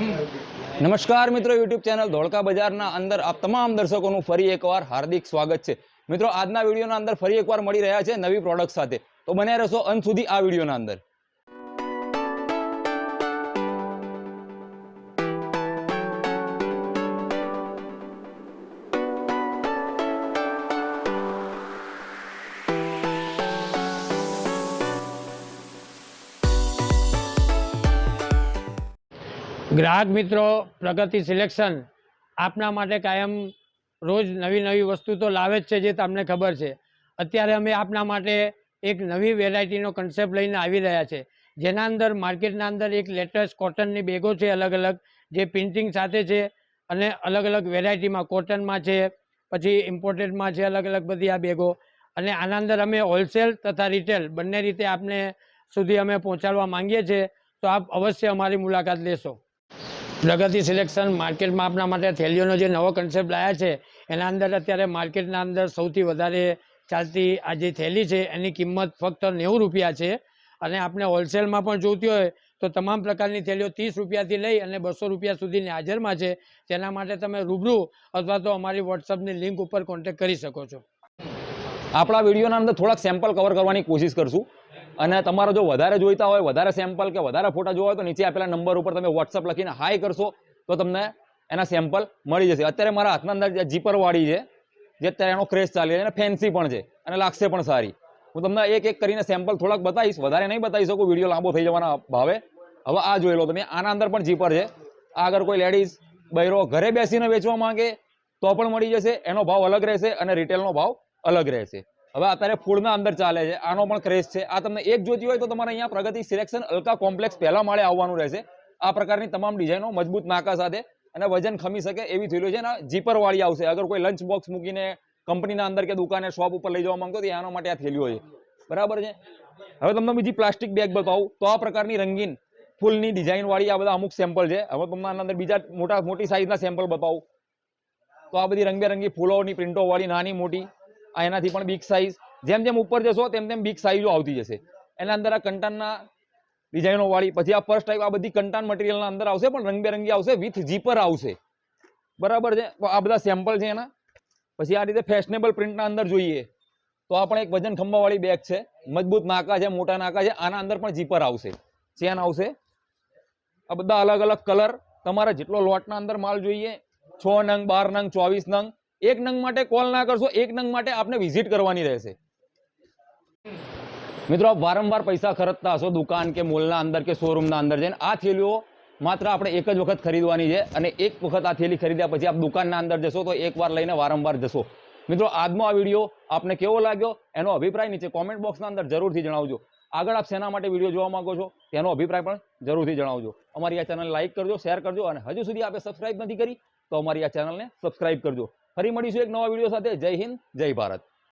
નમસ્કાર મિત્રો YouTube channel Dholka બજારના અંદર આપ તમામ દર્શકોનું ફરી એકવાર હાર્દિક સ્વાગત છે. મિત્રો, આજના વિડીયોના અંદર ફરી એકવાર મળી રહ્યા છે નવી પ્રોડક્ટ સાથે. તો બન્યા રહેશો અંત સુધી આ વિડીયોના અંદર. ગ્રાહક મિત્રો, પ્રગતિ સિલેક્શન આપના માટે કાયમ રોજ નવી નવી વસ્તુ તો લાવે જ છે જે તમને ખબર છે. અત્યારે અમે આપના માટે એક નવી વેરાયટીનો કન્સેપ્ટ લઈને આવી રહ્યા છે. જેના અંદર માર્કેટના અંદર એક લેટેસ્ટ કોટનની બેગો છે અલગ અલગ, જે પ્રિન્ટિંગ સાથે છે અને અલગ અલગ વેરાયટીમાં કોટનમાં છે, પછી ઇમ્પોર્ટેડમાં છે અલગ અલગ બધી આ બેગો. અને આના અંદર અમે હોલસેલ તથા રિટેલ બંને રીતે આપને સુધી અમે પહોંચાડવા માંગીએ છીએ. તો આપ અવશ્ય અમારી મુલાકાત લેશો. પ્રગતિ સિલેક્શન માર્કેટમાં આપણા માટે થેલીઓનો જે નવો કન્સેપ્ટ લાયા છે, એના અંદર અત્યારે માર્કેટના અંદર સૌથી વધારે ચાલતી આ જે થેલી છે, એની કિંમત ફક્ત નેવું રૂપિયા છે. અને આપણે હોલસેલમાં પણ જોઈતી હોય તો તમામ પ્રકારની થેલીઓ ત્રીસ રૂપિયાથી લઈ અને બસો રૂપિયા સુધીની હાજરમાં છે. તેના માટે તમે રૂબરૂ અથવા તો અમારી વોટ્સઅપની લિંક ઉપર કોન્ટેક્ટ કરી શકો છો. આપણા વિડીયોના અંદર થોડાક સેમ્પલ કવર કરવાની કોશિશ કરશું. અને તમારે જો વધારે જોઈતા હોય, વધારે સેમ્પલ કે વધારે ફોટા જોવા હોય, તો નીચે આપેલા નંબર ઉપર તમે વોટ્સઅપ લખીને હાય કરશો, તો તમને એના સેમ્પલ મળી જશે. અત્યારે મારા હાથના અંદર જે જીપર વાળી છે, જે અત્યારે એનો ક્રેઝ ચાલી રહ્યો અને ફેન્સી પણ છે, અને લાગશે પણ સારી. હું તમને એક એક કરીને સેમ્પલ થોડાક બતાવીશ, વધારે નહીં બતાવી શકું વીડિયો લાંબો થઈ જવાના ભાવે. હવે આ જોઈ લો તમે, આના અંદર પણ જીપર છે. આ આગળ કોઈ લેડીઝ બૈરો ઘરે બેસીને વેચવા માંગે, તો પણ મળી જશે, એનો ભાવ અલગ રહેશે અને રિટેલનો ભાવ અલગ રહેશે. હવે અત્યારે ફૂડના અંદર ચાલે છે. આનો પણ ક્રેઝ છે. આ તમને એક જોતી હોય તો તમારે અહીંયા પ્રગતિ સિલેક્શન અલ્કા કોમ્પ્લેક્સ પહેલા માળે આવવાનું રહેશે. આ પ્રકારની તમામ ડિઝાઇનો મજબૂત નાકા સાથે અને વજન ખમી શકે એવી થયેલું છે. અને જીપરવાળી આવશે. અગર કોઈ લંચ બોક્સ મૂકીને કંપનીના અંદર કે દુકાને શોપ ઉપર લઈ જવા માંગતો તો એના માટે આ થેલીઓ છે. બરાબર છે? હવે તમને બીજી પ્લાસ્ટિક બેગ બતાવું. તો આ પ્રકારની રંગીન ફૂલની ડિઝાઇન વાળી આ બધા અમુક સેમ્પલ છે. હવે તમને આના અંદર બીજા મોટા, મોટી સાઇઝના સેમ્પલ બતાવું. તો આ બધી રંગબેરંગી ફૂલોની પ્રિન્ટોવાળી નાની, મોટી એનાથી પણ બિગ સાઇઝ જેમ જેમ ઉપર જશો, તેમ તેમ બિગ સાઇઝો આવતી જશે. એના અંદર આ કંટાનના ડિઝાઇનો વાળી, પછી આ ફર્સ્ટ ટાઈપ આ બધી કંટાન મટીરિયલના અંદર આવશે, પણ રંગબેરંગી આવશે વિથ જીપર આવશે. બરાબર છે? આ બધા સેમ્પલ છે એના. પછી આ રીતે ફેશનેબલ પ્રિન્ટના અંદર જોઈએ. તો આ પણ એક વજન ખંભાવાળી બેગ છે. મજબૂત નાકા છે, મોટા નાકા છે, આના અંદર પણ જીપર આવશે. ચેન આવશે. આ બધા અલગ અલગ કલર તમારે જેટલો લોટના અંદર માલ જોઈએ, છ નંગ, બાર નંગ, ચોવીસ નંગ એક નંગ માટે કોલ ના કરશો, એક નંગ માટે આપને વિઝિટ કરવાની રહેશે. મિત્રો, આપ વારંવાર પૈસા ખર્ચતા હશો દુકાન કે મોલના અંદર કે શોરૂમના અંદર જઈને. આ થેલીઓ માત્ર આપણે એક જ વખત ખરીદવાની છે અને એક વખત આ થેલી ખરીદ્યા પછી આપ દુકાનના અંદર જશો તો એકવાર લઈને વારંવાર જશો. મિત્રો, આજનો આ વીડિયો આપને કેવો લાગ્યો એનો અભિપ્રાય નીચે કોમેન્ટ બોક્સના અંદર જરૂરથી જણાવજો. આગળ આપ શેના માટે વીડિયો જોવા માંગો છો તેનો અભિપ્રાય પણ જરૂરથી જણાવજો. અમારી આ ચેનલ લાઈક કરજો શેર કરજો અને હજુ સુધી આપણે સબસ્ક્રાઇબ નથી કરી તો અમારી આ ચેનલને સબસ્ક્રાઇબ કરજો. ફરી મળીશું એક નવા વીડિયો સાથે. જય હિન્દ જય ભારત.